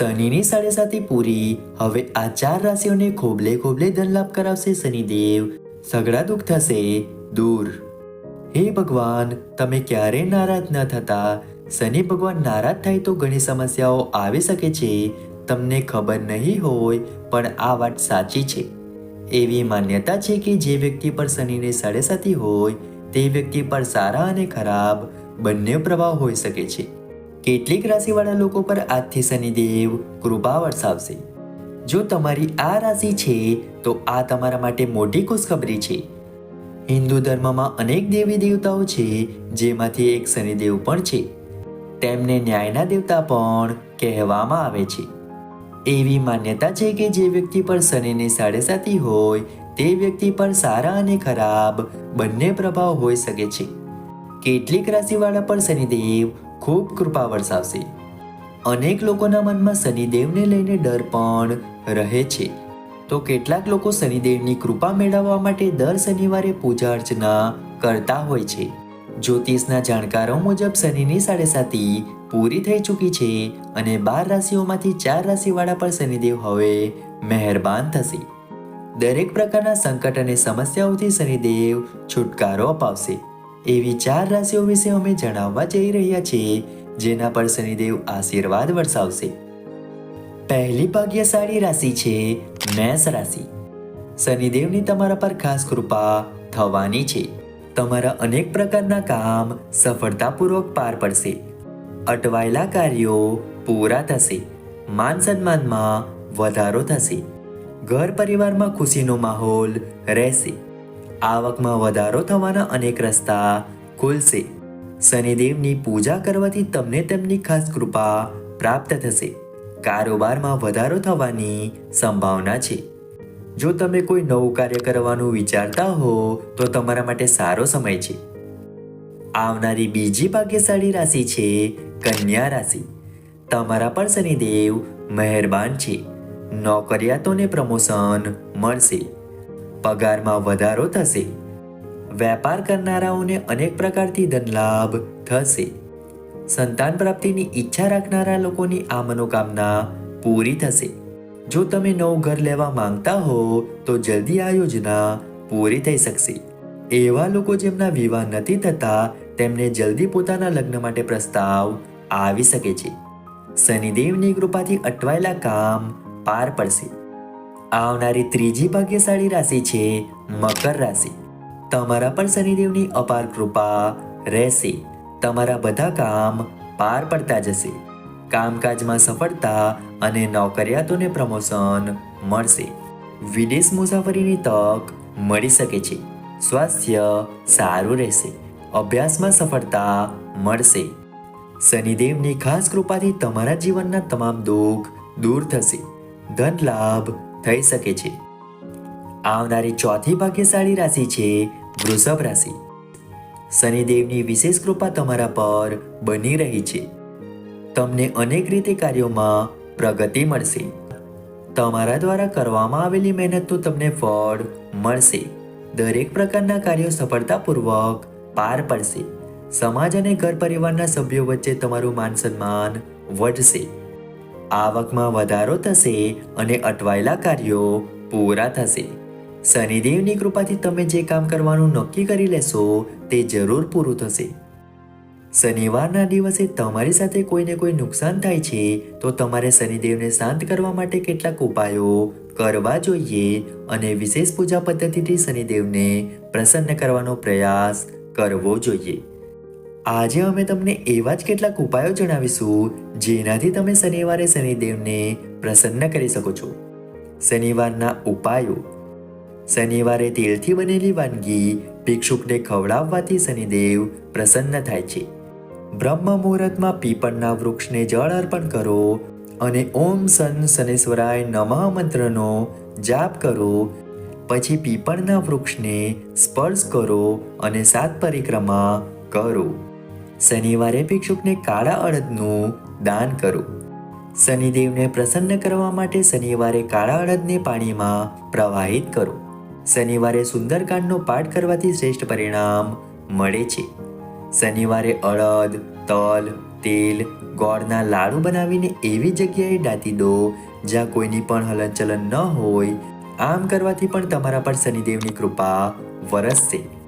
શનિની સાડેસાતી પૂરી. હવે આ ચાર રાશિઓને ખોબલે ખોબલે ધનલાભ કરાવશે શનિદેવ. સગડા દુઃખ થશે. દૂર. હે ભગવાન, તમે ક્યારેય નારાજ ન થતા. શનિ ભગવાન નારાજ થાય તો ઘણી સમસ્યાઓ આવી શકે છે. તમને ખબર નહીં હોય, પણ આ વાત સાચી છે. એવી માન્યતા છે કે જે વ્યક્તિ પર શનિને સાડેસાતી હોય, તે વ્યક્તિ પર સારા અને ખરાબ બંને પ્રભાવ હોઈ શકે છે. કેટલીક રાશિવાળા લોકો પર આજથી શનિદેવ, કૃપા વરસાવશે. જો તમારી આ રાશિ છે, તો આ તમારા માટે મોટી ખુશખબરી છે. હિન્દુ ધર્મમાં અનેક દેવી દેવતાઓ છે, જેમાંથી એક શનિદેવ પણ છે. તેમને ન્યાયના દેવતા પણ કહેવામાં આવે છે. એવી માન્યતા છે કે જે વ્યક્તિ પર શનિની સાડેસાતી હોય, તે વ્યક્તિ પર સારા અને ખરાબ બંને પ્રભાવ હોઈ શકે છે. કેટલીક રાશિવાળા પર શનિદેવ ખૂબ કૃપા વરસાવશે. અનેક લોકોના મનમાં શનિદેવને લઈને ડર પણ રહે છે. તો કેટલાક લોકો શનિદેવની કૃપા મેળવવા માટે દર શનિવારે પૂજા અર્ચના કરતા હોય છે. જ્યોતિષના જાણકારો મુજબ શનિની સાડેસાતી પૂરી થઈ ચૂકી છે અને બાર રાશિઓમાંથી ચાર રાશિવાળા પર શનિદેવ હવે મહેરબાન થશે. દરેક પ્રકારના સંકટ અને સમસ્યાઓથી શનિદેવ છુટકારો અપાવશે. એવી ચાર રાશિઓ વિશે અમે જણાવવા જઈ રહ્યા છીએ, જેના પર શનિદેવ આશીર્વાદ વરસાવશે. પહેલી ભાગ્યશાળી રાશિ છે મેષ રાશિ. શનિદેવની તમારા પર ખાસ કૃપા થવાની છે. તમારા અનેક પ્રકારના કામ સફળતાપૂર્વક પાર પડશે. અટવાયેલા કાર્યો પૂરા થશે. માન સન્માનમાં વધારો થશે. ઘર પરિવારમાં ખુશીનો માહોલ રહેશે. આવકમાં વધારો થવાના અનેક રસ્તા ખુલશે. શનિદેવની પૂજા કરવાથી તમને તેમની ખાસ કૃપા પ્રાપ્ત થશે. કારોબારમાં વધારો થવાની સંભાવના છે. જો તમે કોઈ નવું કાર્ય કરવાનું વિચારતા હો, તો તમારા માટે સારો સમય છે. આવનારી બીજી ભાગ્યશાળી રાશિ છે કન્યા રાશિ. તમારા પર શનિદેવ મહેરબાન છે. નોકરિયાતોને પ્રમોશન મળશે. પગારમાં વધારો થશે. વેપાર કરનારાઓને અનેક પ્રકારથી ધનલાભ થશે. સંતાન પ્રાપ્તિની ઈચ્છા રાખનારા લોકોની આ મનોકામના પૂરી થશે. જો તમે નવું ઘર લેવા માંગતા હો, તો જલ્દી આ યોજના પૂરી થઈ શકશે. એવા લોકો જેમના વિવાહ નથી થતા, તેમને જલ્દી પોતાના લગ્ન માટે પ્રસ્તાવ આવી શકે છે. શનિદેવની કૃપાથી અટવાયેલા કામ પાર પડશે. આવનારી ત્રીજી ભાગ્યશાળી રાશિ છે મકર રાશિ. તમારા પર શનિદેવની અપાર કૃપા રહેશે. તમારા બધા કામ પાર પડતા જશે. કામકાજમાં સફળતા અને નોકરિયાતોને પ્રમોશન મળશે. વિદેશ મુસાફરીની તક મળી શકે છે. સ્વાસ્થ્ય સારું રહેશે. અભ્યાસમાં સફળતા મળશે. શનિદેવની ખાસ કૃપાથી તમારા જીવનના તમામ દુઃખ દૂર થશે. ધન લાભ થઈ શકે છે. આવનારી ચોથી ભાગ્યશાળી રાશિ છે વૃષભ રાશિ. શનિદેવની વિશેષ કૃપા તમારા પર બની રહી છે. તમને અનેક રીતે કાર્યોમાં પ્રગતિ મળશે. તમારા દ્વારા કરવામાં આવેલી મહેનતનું તમને ફળ મળશે. દરેક પ્રકારના કાર્યો સફળતાપૂર્વક પાર પડશે. સમાજ અને ઘર પરિવારના સભ્યો વચ્ચે તમારું માન સન્માન વધશે. આવકમાં વધારો થશે અને અટવાયેલા કાર્યો પૂરા થશે. શનિદેવની કૃપાથી તમે જે કામ કરવાનું નક્કી કરી લેશો, તે જરૂર પૂરું થશે. શનિવારના દિવસે તમારી સાથે કોઈને કોઈ નુકસાન થાય છે, તો તમારે શનિદેવને શાંત કરવા માટે કેટલાક ઉપાયો કરવા જોઈએ અને વિશેષ પૂજા પદ્ધતિથી શનિદેવને પ્રસન્ન કરવાનો પ્રયાસ કરવો જોઈએ. આજે અમે તમને એવા જ કેટલાક ઉપાયો જણાવીશું, જેનાથી તમે શનિવારે શનિદેવને પ્રસન્ન કરી શકો છો. શનિવારના ઉપાયો. શનિવારે તેલથી બનેલી વાનગી ભિક્ષુકને ખવડાવવાથી શનિદેવ પ્રસન્ન થાય છે. બ્રહ્મ મુહૂર્તમાં પીપળના વૃક્ષને જળ અર્પણ કરો અને ઓમ સન શનેશ્વરાય નમઃ મંત્રનો જાપ કરો. પછી પીપળના વૃક્ષને સ્પર્શ કરો અને સાત પરિક્રમા કરો. શનિવારે ભિક્ષુકને કાળા અડદનું દાન કરો. શનિદેવને પ્રસન્ન કરવા માટે શનિવારે કાળા અડદને પાણીમાં પ્રવાહિત કરો. શનિવારે સુંદરકાંડનો પાઠ કરવાથી શ્રેષ્ઠ પરિણામ મળે છે. શનિવારે અડદ, તલ, તેલ, ગોળના લાડુ બનાવીને એવી જગ્યાએ દાટી દો જ્યાં કોઈની પણ હલનચલન ન હોય. આમ કરવાથી પણ તમારા પર શનિદેવની કૃપા વરસશે.